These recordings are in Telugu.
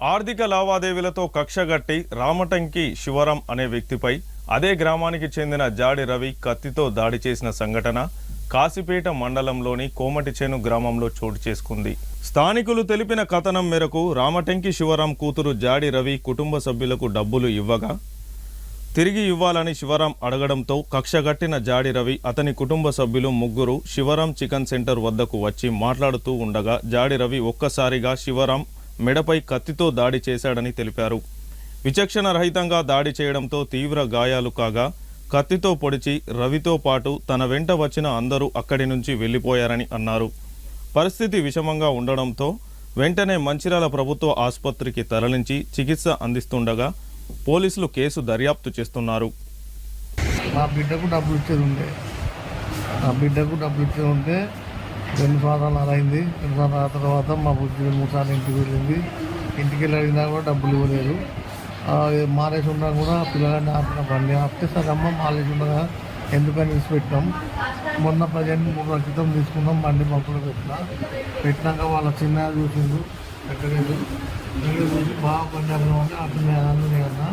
ఆర్థిక లావాదేవీలతో కక్షగట్టి రామటంకి శివరాం అనే వ్యక్తిపై అదే గ్రామానికి చెందిన జాడి రవి కత్తితో దాడి చేసిన సంఘటన కాసిపేట మండలంలోని కోమటిచేను గ్రామంలో చోటు చేసుకుంది. స్థానికులు తెలిపిన కథనం మేరకు రామటంకి శివరాం కూతురు జాడి రవి కుటుంబ సభ్యులకు డబ్బులు ఇవ్వగా తిరిగి ఇవ్వాలని శివరాం అడగడంతో కక్షగట్టిన జాడి రవి అతని కుటుంబ సభ్యులు ముగ్గురు శివరాం చికెన్ సెంటర్ వద్దకు వచ్చి మాట్లాడుతూ ఉండగా జాడి రవి ఒక్కసారిగా శివరాం మెడపై కత్తితో దాడి చేశాడని తెలిపారు. విచక్షణ రహితంగా దాడి చేయడంతో తీవ్ర గాయాలు కాగా కత్తితో పొడిచి రవితో పాటు తన వెంట వచ్చిన అందరూ అక్కడి నుంచి వెళ్ళిపోయారని అన్నారు. పరిస్థితి విషమంగా ఉండడంతో వెంటనే మంచిర్యాల ప్రభుత్వ ఆసుపత్రికి తరలించి చికిత్స అందిస్తుండగా పోలీసులు కేసు దర్యాప్తు చేస్తున్నారు. మా బిడ్డకు డబ్బులు ఇచ్చేది ఉండే. నా బిడ్డకు డబ్బులు ఇచ్చేది ఉంటే రెండు సంవత్సరాలు అలా అయింది. రెండు సంవత్సరాల తర్వాత మా బుద్ధి మూడు సార్లు ఇంటికి వెళ్ళింది. ఇంటికి వెళ్ళి అడిగినా కూడా డబ్బులు ఇవ్వలేదు. మారేసి ఉన్నా కూడా పిల్లగాడిని ఆపిన బండి ఆపితే సరే అమ్మ మాలేసి ఉండగా ఎందుకని తీసి పెట్టినాం. మొన్న పదిహేను మూడు రోజుల క్రితం తీసుకున్నాం. బండి పంపులో పెట్టినా. పెట్టినాక వాళ్ళ చిన్న చూసిండు. ఎక్కలేదు ఎక్కడ చూసి బాగా బండి అన్నామని అతను అన్నీ అన్నా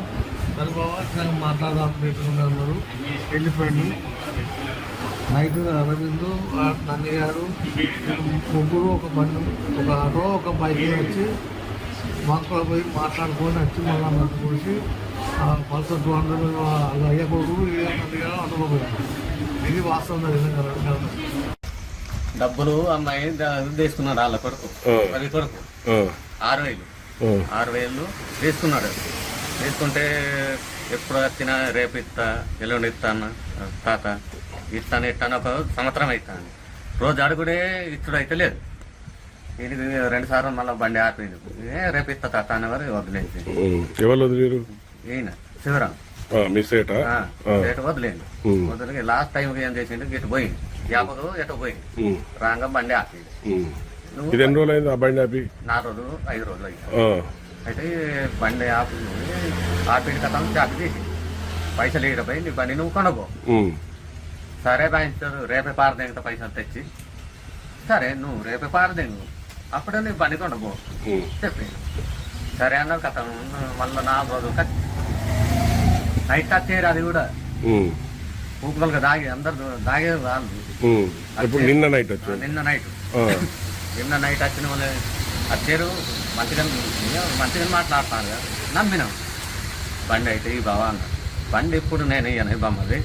సరే బాబా ఇట్లా మాట్లాడదాం పెట్టుకుని వెళ్ళిపోయింది నైట్ అరవింద్ నన్ను గారు ముగ్గురు ఒక బండి ఒక ఆటో ఒక బైక్ వచ్చి మాకు పోయి మాట్లాడుకొని వచ్చి మళ్ళీ నన్ను చూసి పల్సర్ టూ హండ్రెడ్ అయ్య కొడుకు ఆటోలో పోయాను ఇది వాస్తవం జరిగింది కదా. డబ్బులు అమ్మాయి తీసుకున్నాడు వాళ్ళ కొడుకు. రవి కొడుకు. ఆరు వేలు. ఆరు వేలు తీసుకున్నాడు. తీసుకుంటే ఎప్పుడు వచ్చినా రేపు ఇస్తా ఎల్లుండి ఇస్తాను తాత ఇస్తాను ఇస్తాను ఒక సంవత్సరం అవుతాను రోజు అడుగుడే ఇచ్చుడు అయితే లేదు. ఇది రెండు సార్లు మళ్ళీ బండి ఆపింది. ఏ రేపు ఇస్తా తాత అనేవారు వదిలేదు ఎవరు వదిలేరు ఈయన శివరాం. మీ సేట? వదిలేండి. వదిలి లాస్ట్ టైం ఏం చేసిండు గిట్టు పోయింది యాభై ఎటు పోయింది రాగా బండి ఆపింది. ఇది ఎన్ని రోజులు అయింది ఆ బండి ఆపి? నాలుగు రోజులు ఐదు రోజులు ఆ, అయితే బండి ఆపి ఆపిడి కథ చాపి తీసి. పైసలు ఇరవై నీ బండి నువ్వు కొనబో. సరే బాయించారు రేపే పారదేంగత పైసలు తెచ్చి. సరే నువ్వు రేపే పారదేంగు. అప్పుడే నీ బండి కొనబో. చెప్పి సరే అన్నారు కథ మళ్ళీ రోజులు కట్ నైట్ వచ్చేది అది కూడా? ఊపుకలుగా దాగి అందరు దాగే వాళ్ళు నిన్న నైట్ నిన్న నైట్. నిన్న నైట్ వచ్చిన వాళ్ళు వచ్చారు మంచిగా మంచిగా మాట్లాడుతున్నారు కదా. నమ్మినాం? బండి అయితే ఈ బావా అన్న బండి ఇప్పుడు నేను ఇయ్యను ఈ బొమ్మది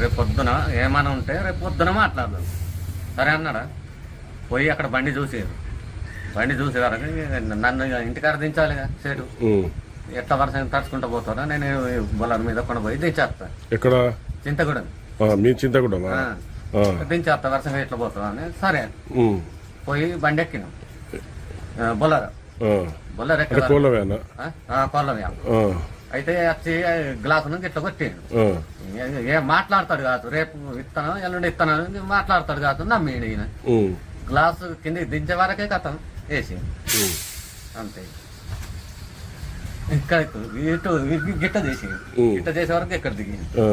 రేపు పొద్దున ఏమైనా ఉంటే రేపు పొద్దున మాట్లాడదాం. సరే అన్నాడా? పోయి అక్కడ బండి చూసేది బండి చూసే వరకు నన్ను ఇక ఇంటికాడ దించాలిగా సేటు. ఎట్లా వరుస తడుచుకుంటూ పోతారా? నేను బొలర్ మీద కొండ పోయి దించేస్తా. ఎక్కడ? చింతగూడెం. మీ చింతకుడమా ఆ. దించేస్తా వరుసగా ఎట్లా పోతావా? అని సరే పోయి బండి ఎక్కినాం. బొలర్. అయితే వచ్చి గ్లాసు నుంచి ఇట్లా కొట్టిండు. ఏ- మాట్లాడతాడు కాదు. రేపు ఇస్తాను ఎల్లుండి ఇస్తాను మాట్లాడతాడు కాదు నమ్మేడు ఈయన. గ్లాసు కింద దించే వరకే కథం. వేసి. అంతే. ఇక్కడ ఇటు గిట్ట చేసి. గిట్ట చేసే వరకు ఇక్కడ దిగి ఆ,